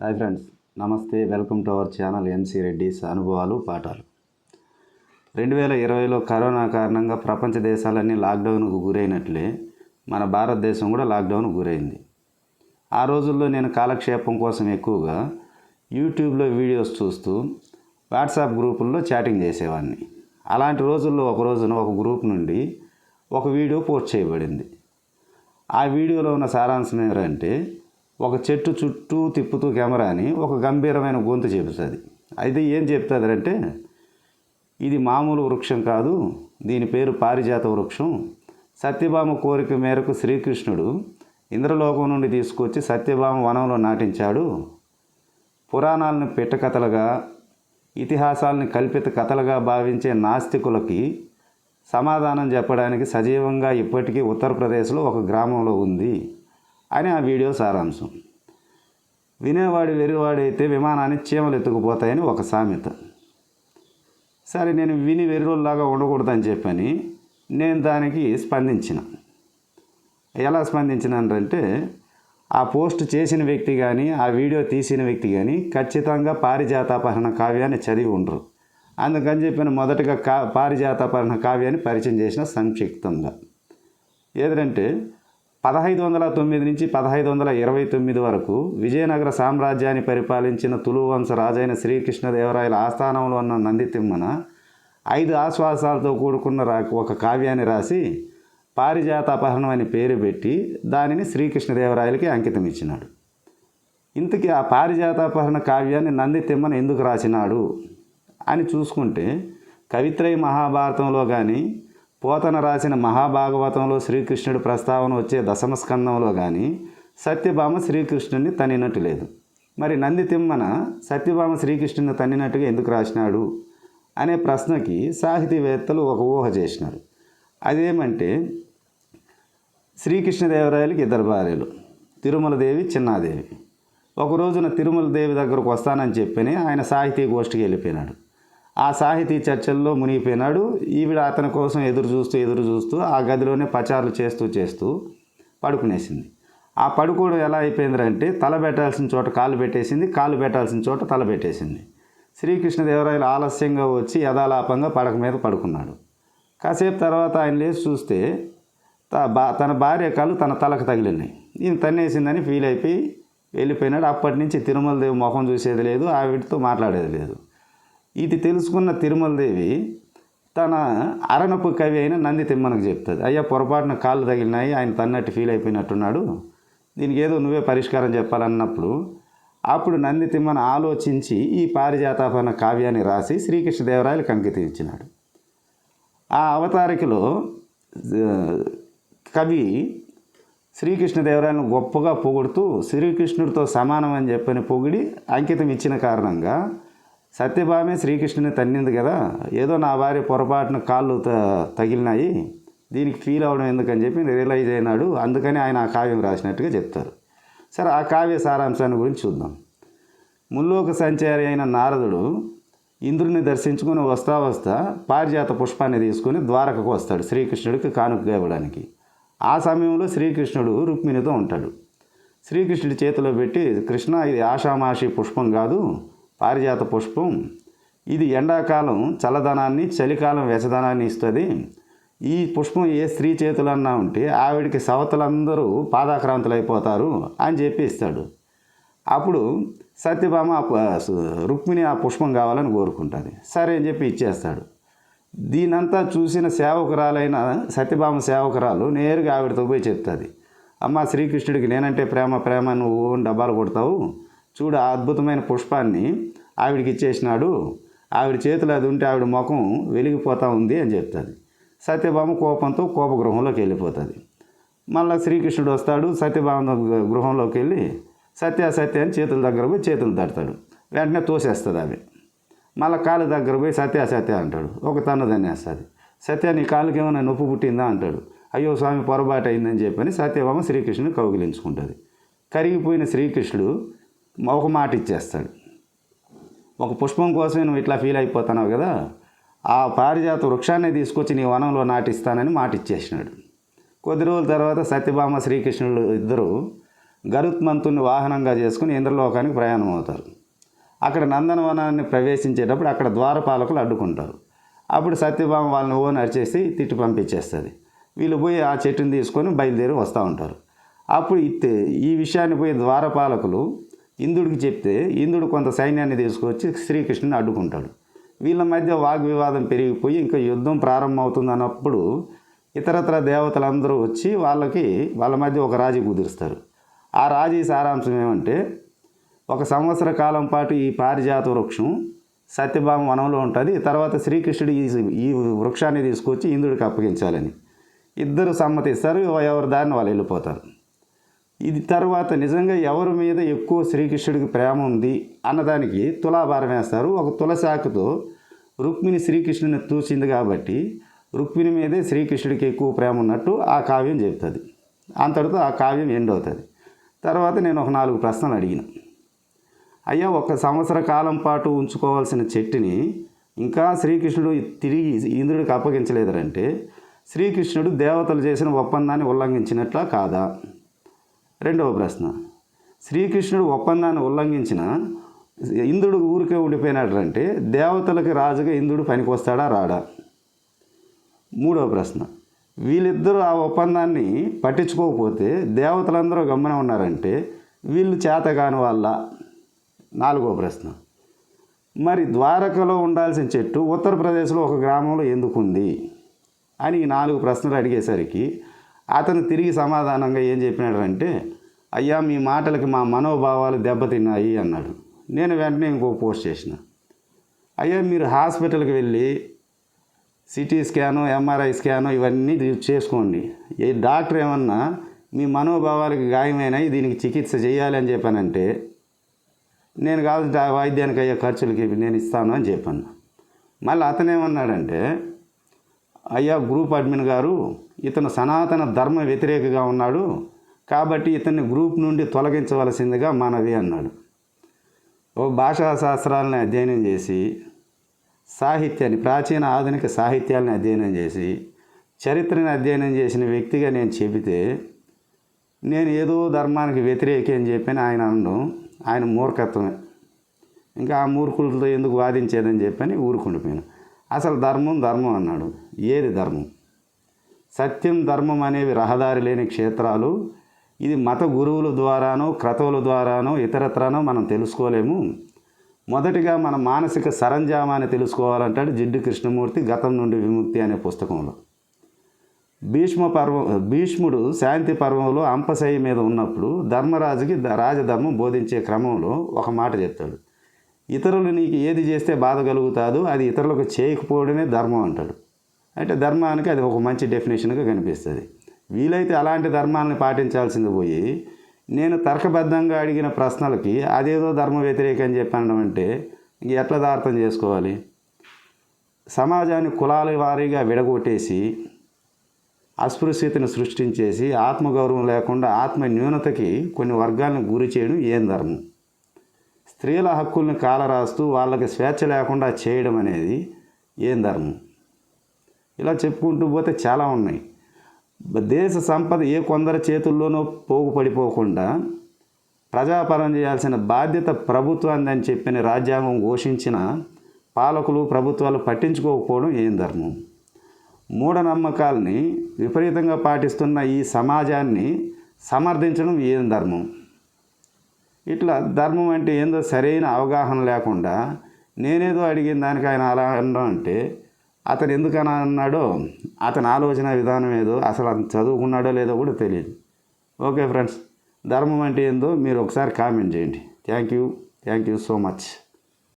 Hi friends నమస్తే. Welcome to our channel NC Reddy's అనుభవాలు పాఠాలు. రెండు వేల ఇరవైలో కరోనా కారణంగా ప్రపంచ దేశాలన్నీ లాక్డౌన్కు గురైనట్లే మన భారతదేశం కూడా లాక్డౌన్కు గురైంది. ఆ రోజుల్లో నేను కాలక్షేపం కోసం ఎక్కువగా యూట్యూబ్లో వీడియోస్ చూస్తూ వాట్సాప్ గ్రూపుల్లో చాటింగ్ చేసేవాడిని అలాంటి రోజుల్లో ఒక రోజున ఒక గ్రూప్ నుండి ఒక వీడియో పోస్ట్ చేయబడింది. ఆ వీడియోలో ఉన్న సారాంశం ఏంటంటే ఒక చెట్టు చుట్టూ తిప్పుతూ కెమెరాని ఒక గంభీరమైన గొంతు చెబుతుంది అయితే ఏం చెప్తుంది అంటే ఇది మామూలు వృక్షం కాదు దీని పేరు పారిజాత వృక్షం. సత్యభామ కోరిక మేరకు శ్రీకృష్ణుడు ఇంద్రలోకం నుండి తీసుకొచ్చి సత్యభామ వనంలో నాటించాడు. పురాణాలను పిట్టకథలుగా ఇతిహాసాలని కల్పిత కథలుగా భావించే నాస్తికులకి సమాధానం చెప్పడానికి సజీవంగా ఇప్పటికీ ఉత్తరప్రదేశ్లో ఒక గ్రామంలో ఉంది. అని ఆ వీడియో సారాంశం. వినేవాడు వెరివాడైతే విమానాన్ని చీమలు ఎత్తుకుపోతాయని ఒక సామెత. సరే నేను విని వెర్రోల్లాగా ఉండకూడదని చెప్పని నేను దానికి స్పందించిన. ఎలా స్పందించినానంటే ఆ పోస్ట్ చేసిన వ్యక్తి కానీ ఆ వీడియో తీసిన వ్యక్తి కానీ ఖచ్చితంగా పారిజాతాపహరణ కావ్యాన్ని చదివి ఉండరు. అందుకని చెప్పిన మొదటగా కా పారిజాతాపహరణ కావ్యాన్ని పరిచయం చేసిన సంక్షిప్తంగా. ఏదంటే పదహైదు వందల తొమ్మిది నుంచి పదహైదు వందల ఇరవై తొమ్మిది వరకు విజయనగర సామ్రాజ్యాన్ని పరిపాలించిన తులువంశ రాజైన శ్రీకృష్ణదేవరాయల ఆస్థానంలో ఉన్న నందితిమ్మన ఐదు ఆశ్వాసాలతో కూడుకున్న రా ఒక కావ్యాన్ని రాసి పారిజాతాపహరణం అని పేరు పెట్టి దానిని శ్రీకృష్ణదేవరాయలకి అంకితం ఇచ్చినాడు. ఇంతకీ ఆ పారిజాతాపహరణ కావ్యాన్ని నందితిమ్మన ఎందుకు రాసినాడు అని చూసుకుంటే కవిత్రయ మహాభారతంలో కానీ పోతన రాసిన మహాభాగవతంలో శ్రీకృష్ణుడి ప్రస్తావన వచ్చే దశమస్కందంలో కానీ సత్యభామ శ్రీకృష్ణుడిని తన్నినట్టు లేదు. మరి నంది తిమ్మన సత్యభామ శ్రీకృష్ణుని తన్నినట్టుగా ఎందుకు రాసినాడు? అనే ప్రశ్నకి సాహితీవేత్తలు ఒక ఊహ చేసినారు. అదేమంటే శ్రీకృష్ణదేవరాయలకి ఇద్దరు భార్యలు తిరుమలదేవి చిన్నాదేవి. ఒక రోజున తిరుమల దేవి దగ్గరకు వస్తానని చెప్పని ఆయన సాహితీ గోష్ఠికి వెళ్ళిపోయినాడు. ఆ సాహితీ చర్చల్లో మునిగిపోయినాడు. ఈవిడ అతని కోసం ఎదురు చూస్తూ ఎదురు చూస్తూ ఆ గదిలోనే పచారులు చేస్తూ చేస్తూ పడుకునేసింది. ఆ పడుకోవడం ఎలా అయిపోయిందంటే తల పెట్టాల్సిన చోట కాలు పెట్టేసింది కాలు పెట్టాల్సిన చోట తల పెట్టేసింది. శ్రీకృష్ణదేవరాయలు ఆలస్యంగా వచ్చి యథాలాపంగా పడక మీద పడుకున్నాడు. కాసేపు తర్వాత ఆయన లేచి చూస్తే తన భార్య కాలు తన తలకు తగిలినాయి. ఈయన తన్నేసిందని ఫీల్ అయిపోయి వెళ్ళిపోయినాడు. అప్పటి నుంచి తిరుమల దేవి ముఖం చూసేది లేదు ఆవిడతో మాట్లాడేది లేదు. ఇది తెలుసుకున్న తిరుమలదేవి తన అరణపు కవి అయిన నంది తిమ్మనకు చెప్తుంది. అయ్యా పొరపాటున కాళ్ళు తగిలినాయి ఆయన తన్నట్టు ఫీల్ అయిపోయినట్టున్నాడు. దీనికి ఏదో నువ్వే పరిష్కారం చెప్పాలన్నప్పుడు అప్పుడు నంది తిమ్మన ఆలోచించి ఈ పారిజాతాపన కావ్యాన్ని రాసి శ్రీకృష్ణదేవరాయలకు అంకితం ఇచ్చినాడు ఆ అవతారికలో కవి శ్రీకృష్ణదేవరాయలను గొప్పగా పొగుడుతూ శ్రీకృష్ణుడితో సమానం అని చెప్పని పొగిడి అంకితం ఇచ్చిన కారణంగా సత్యభామే శ్రీకృష్ణుని తన్నింది కదా. ఏదో నా భార్య పొరపాటున కాళ్ళు తగిలినాయి. దీనికి ఫీల్ అవడం ఎందుకని చెప్పి రియలైజ్ అయినాడు. అందుకని ఆయన ఆ కావ్యం రాసినట్టుగా చెప్తారు. సరే ఆ కావ్య సారాంశాన్ని గురించి చూద్దాం. ముల్లోక సంచారి అయిన నారదుడు ఇంద్రుని దర్శించుకుని వస్తా వస్తా పారిజాత పుష్పాన్ని తీసుకొని ద్వారకకు వస్తాడు శ్రీకృష్ణుడికి కానుకగా ఇవ్వడానికి. ఆ సమయంలో శ్రీకృష్ణుడు రుక్మిణితో ఉంటాడు. శ్రీకృష్ణుడి చేతిలో పెట్టి కృష్ణ ఇది ఆషామాషి పుష్పం కాదు. పారిజాత పుష్పం. ఇది ఎండాకాలం చల్లదనాన్ని చలికాలం వెచ్చదనాన్ని ఇస్తుంది. ఈ పుష్పం ఏ స్త్రీ చేతులన్నా ఉంటే ఆవిడికి సవతలందరూ పాదాక్రాంతులు అయిపోతారు అని చెప్పి ఇస్తాడు. అప్పుడు సత్యభామ రుక్మిణి ఆ పుష్పం కావాలని కోరుకుంటుంది. సరే అని చెప్పి ఇచ్చేస్తాడు. దీనంతా చూసిన సేవకురాలైన సత్యభామ సేవకురాలు నేరుగా ఆవిడతో పోయి చెప్తుంది. అమ్మ శ్రీకృష్ణుడికి నేనంటే ప్రేమ ప్రేమ నువ్వు డబ్బాలు కొడతావు. చూడు ఆ అద్భుతమైన పుష్పాన్ని ఆవిడికి ఇచ్చేసినాడు. ఆవిడ చేతిలో అది ఉంటే ఆవిడ ముఖం వెలిగిపోతూ ఉంది అని చెప్తుంది. సత్యభామ కోపంతో కోపగృహంలోకి వెళ్ళిపోతుంది. మళ్ళీ శ్రీకృష్ణుడు వస్తాడు. సత్యభామ గృహంలోకి వెళ్ళి సత్య సత్య అని చేతుల దగ్గర పోయి చేతులు తడతాడు. వెంటనే తోసేస్తుంది ఆమె మళ్ళీ కాలు దగ్గర పోయి సత్య సత్య అంటాడు. ఒక తన్ను దన్నేస్తుంది సత్య నీ కాలుకి ఏమైనా నొప్పి పుట్టిందా అంటాడు. అయ్యో స్వామి పొరపాటు అయిందని చెప్పని సత్యభామ శ్రీకృష్ణుని కౌగిలించుకుంటుంది. కరిగిపోయిన శ్రీకృష్ణుడు ఒక మాట ఇచ్చేస్తాడు. ఒక పుష్పం కోసమే నువ్వు ఇట్లా ఫీల్ అయిపోతున్నావు కదా ఆ పారిజాత వృక్షాన్ని తీసుకొచ్చి నీ వనంలో నాటిస్తానని మాట ఇచ్చేసినాడు. కొద్ది రోజుల తర్వాత సత్యభామ శ్రీకృష్ణుడు ఇద్దరు గరుత్మంతుని వాహనంగా చేసుకుని ఇంద్రలోకానికి ప్రయాణం అవుతారు. అక్కడ నందనవనాన్ని ప్రవేశించేటప్పుడు అక్కడ ద్వారపాలకులు అడ్డుకుంటారు. అప్పుడు సత్యభామ వాళ్ళని ఓ నరిచేసి తిట్టి పంపించేస్తుంది. వీళ్ళు పోయి ఆ చెట్టుని తీసుకొని బయలుదేరి వస్తూ ఉంటారు. అప్పుడు ఇత్తే ఈ విషయాన్ని పోయి ద్వారపాలకులు ఇంద్రుడికి చెప్తే ఇంద్రుడు కొంత సైన్యాన్ని తీసుకొచ్చి శ్రీకృష్ణుని అడ్డుకుంటాడు. వీళ్ళ మధ్య వాగ్వివాదం పెరిగిపోయి ఇంకా యుద్ధం ప్రారంభమవుతుంది అన్నప్పుడు ఇతరత్ర దేవతలందరూ వచ్చి వాళ్ళకి వాళ్ళ మధ్య ఒక రాజీ కుదురుస్తారు. ఆ రాజీ సారాంశం ఏమంటే ఒక సంవత్సర కాలం పాటు ఈ పారిజాత వృక్షం సత్యభామ వనంలో ఉంటుంది. తర్వాత శ్రీకృష్ణుడు ఈ ఈ వృక్షాన్ని తీసుకొచ్చి ఇంద్రుడికి అప్పగించాలని. ఇద్దరు సమ్మతిస్తారు ఎవరి దారిని వాళ్ళు వెళ్ళిపోతారు. ఇది తర్వాత నిజంగా ఎవరి మీద ఎక్కువ శ్రీకృష్ణుడికి ప్రేమ ఉంది అన్నదానికి తులాభారం వేస్తారు. ఒక తులశాఖతో రుక్మిణి శ్రీకృష్ణుని తూచింది కాబట్టి రుక్మిణి మీదే శ్రీకృష్ణుడికి ఎక్కువ ప్రేమ ఉన్నట్టు ఆ కావ్యం చెబుతుంది. అంతటితో ఆ కావ్యం ఎండ్ అవుతుంది. తర్వాత నేను ఒక నాలుగు ప్రశ్నలు అడిగిన. అయ్యా ఒక సంవత్సర కాలం పాటు ఉంచుకోవాల్సిన చెట్టుని ఇంకా శ్రీకృష్ణుడు తిరిగి ఇంద్రుడికి అప్పగించలేదంటే శ్రీకృష్ణుడు దేవతలు చేసిన ఒప్పందాన్ని ఉల్లంఘించినట్లా కాదా? రెండవ ప్రశ్న. శ్రీకృష్ణుడు ఒప్పందాన్ని ఉల్లంఘించిన ఇంద్రుడు ఊరికే ఉండిపోయినాడంటే దేవతలకి రాజుగా ఇంద్రుడు పనికొస్తాడా రాడా? మూడవ ప్రశ్న. వీళ్ళిద్దరూ ఆ ఒప్పందాన్ని పట్టించుకోకపోతే దేవతలందరూ గమ్మన ఉన్నారంటే వీళ్ళు చేతగాని వాళ్ళ. నాలుగో ప్రశ్న. మరి ద్వారకలో ఉండాల్సిన చెట్టు ఉత్తరప్రదేశ్లో ఒక గ్రామంలో ఎందుకుంది? అని ఈ నాలుగు ప్రశ్నలు అడిగేసరికి అతను తిరిగి సమాధానంగా ఏం చెప్పినాడంటే అయ్యా మీ మాటలకి మా మనోభావాలు దెబ్బతిన్నాయి అన్నాడు. నేను వెంటనే ఇంకో పోస్ట్ చేసిన. అయ్యా మీరు హాస్పిటల్కి వెళ్ళి సిటీ స్కాను ఎంఆర్ఐ స్కాను ఇవన్నీ చేసుకోండి. ఏ డాక్టర్ ఏమన్నా మీ మనోభావాలకి గాయమైనాయి దీనికి చికిత్స చేయాలి అని చెప్పానంటే నేను కాదు వైద్యానికి అయ్యే ఖర్చులకి నేను ఇస్తాను అని చెప్పాను. మళ్ళీ అతనేమన్నాడంటే అయ్యా గ్రూప్ అడ్మిన్ గారు ఇతను సనాతన ధర్మ వ్యతిరేకగా ఉన్నాడు కాబట్టి ఇతన్ని గ్రూప్ నుండి తొలగించవలసిందిగా మనవి అన్నాడు. ఓ భాషా శాస్త్రాలను అధ్యయనం చేసి సాహిత్యాన్ని ప్రాచీన ఆధునిక సాహిత్యాలను అధ్యయనం చేసి చరిత్రని అధ్యయనం చేసిన వ్యక్తిగా నేను చెబితే నేను ఏదో ధర్మానికి వ్యతిరేకి అని చెప్పి ఆయన అనడం ఆయన మూర్ఖత్వమే. ఇంకా ఆ మూర్ఖులతో ఎందుకు వాదించేదని చెప్పని ఊరుకుండిపోయాను. అసలు ధర్మం ధర్మం అన్నాడు. ఏది ధర్మం? సత్యం ధర్మం అనేవి రహదారి లేని క్షేత్రాలు. ఇది మత గురువుల ద్వారానో క్రతువుల ద్వారానో ఇతరత్రానో మనం తెలుసుకోలేము. మొదటిగా మన మానసిక సరంజామాన్ని తెలుసుకోవాలంటాడు జిడ్డు కృష్ణమూర్తి గతం నుండి విముక్తి అనే పుస్తకంలో. భీష్మ పర్వం భీష్ముడు శాంతి పర్వంలో అంపశయ్య మీద ఉన్నప్పుడు ధర్మరాజుకి రాజధర్మం బోధించే క్రమంలో ఒక మాట చెప్తాడు. ఇతరులు నీకు ఏది చేస్తే బాధ కలుగుతాదో అది ఇతరులకు చేయకపోవడమే ధర్మం అంటాడు. అంటే ధర్మానికి అది ఒక మంచి డెఫినేషన్గా కనిపిస్తుంది. వీలైతే అలాంటి ధర్మాన్ని పాటించాల్సింది పోయి నేను తర్కబద్ధంగా అడిగిన ప్రశ్నలకి అదేదో ధర్మ వ్యతిరేకం అని చెప్పడం అంటే ఇంక ఎట్లా దార్థం చేసుకోవాలి? సమాజాన్ని కులాల వారీగా విడగొట్టేసి అస్పృశ్యతను సృష్టించేసి ఆత్మగౌరవం లేకుండా ఆత్మ న్యూనతకి కొన్ని వర్గాలను గురి చేయడం ఏం ధర్మం? స్త్రీల హక్కుల్ని కాలరాస్తూ వాళ్ళకి స్వేచ్ఛ లేకుండా చేయడం అనేది ఏం ధర్మం? ఇలా చెప్పుకుంటూ పోతే చాలా ఉన్నాయి. దేశ సంపద ఏ కొందరి చేతుల్లోనో పోగుపడిపోకుండా ప్రజాపరం చేయాల్సిన బాధ్యత ప్రభుత్వాన్ని అని చెప్పిన రాజ్యాంగం ఘోషించిన పాలకులు ప్రభుత్వాలు పట్టించుకోకపోవడం ఏం ధర్మం? మూఢనమ్మకాల్ని విపరీతంగా పాటిస్తున్న ఈ సమాజాన్ని సమర్థించడం ఏం ధర్మం? ఇట్లా ధర్మం అంటే ఏందో సరైన అవగాహన లేకుండా నేనేదో అడిగిన దానికి ఆయన అలా అనడం అంటే అతను ఎందుకని అన్నాడో అతని ఆలోచన విధానం ఏదో అసలు అతను చదువుకున్నాడో లేదో కూడా తెలియదు. ఓకే ఫ్రెండ్స్ ధర్మం అంటే ఏందో మీరు ఒకసారి కామెంట్ చేయండి. Thank you. Thank you so much.